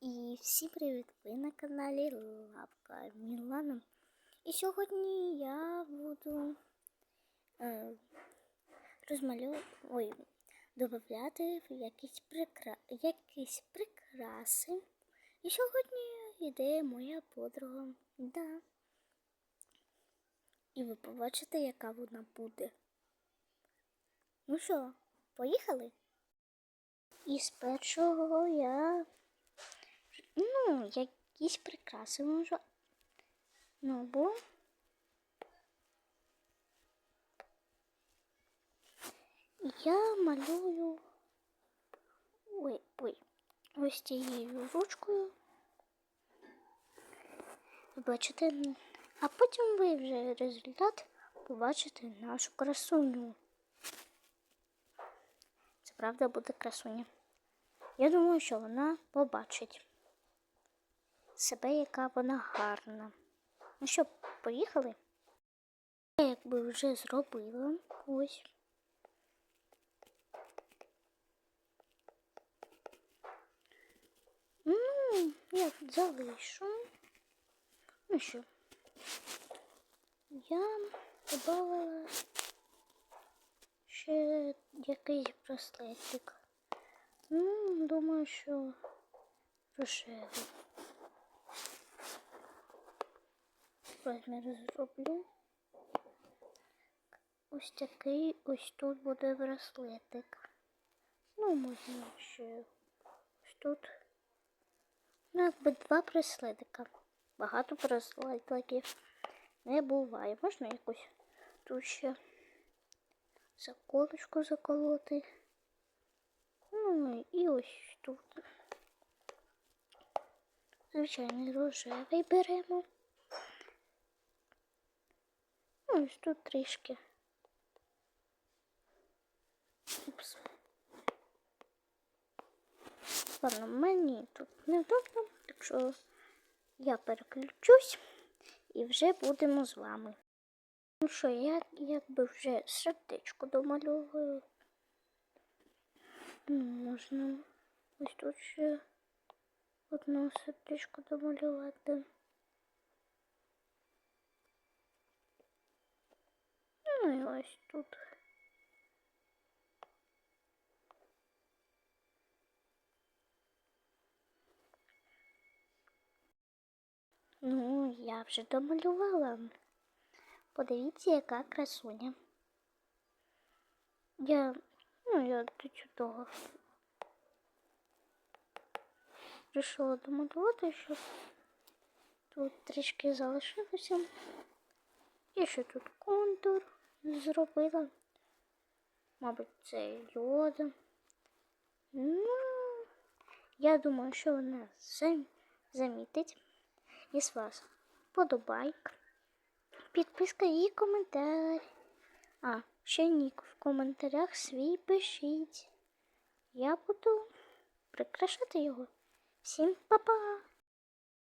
І всім привіт! Ви на каналі Лапка Мілана. І сьогодні я буду е, розмальовувати, ой, додати якісь, прикра... якісь прикраси. І сьогодні йде моя подруга. Да. І ви побачите, яка вона буде. Ну що, поїхали? І з першого я Ну, якісь прикраси можу. Ну, бо. Я малюю. Ой, ой, ось цією ручкою. Ви бачите, а потім ви вже результат побачите нашу красуню. Це правда буде красуня. Я думаю, що вона побачить себе, яка вона гарна. Ну що, поїхали? Я якби вже зробила ось. Ну, я залишу. Ну що, я додала ще якийсь браслетик. Ну, думаю, що рожевий. Розмір зроблю. Ось такий ось тут буде браслетик. Ну, можна ще ось тут. Ну, якби два браслетика. Багато браслетиків не буває. Можна якусь тут ще заколочку заколоти. Ну і ось тут. Звичайний рожевий беремо. Ось тут трішки. Упс. Ладно, мені тут недобре, так що я переключусь і вже будемо з вами. Ну що, я якби вже сердечко домальовую. Ну, Можна ось тут ще одне сердечко домалювати. Ну і ось тут. Ну, я вже домалювала. Подивіться, яка красуня. Я, ну, я до чудово вирішила домалювати, щоб тут трішки залишилося. І ще тут контур Зробила. Мабуть, це йода. Ну, я думаю, що вона замітить. І з вас подобайк, підписка і коментар. А, ще нік в коментарях свій пишіть. Я буду прикрашати його. Всім па-па!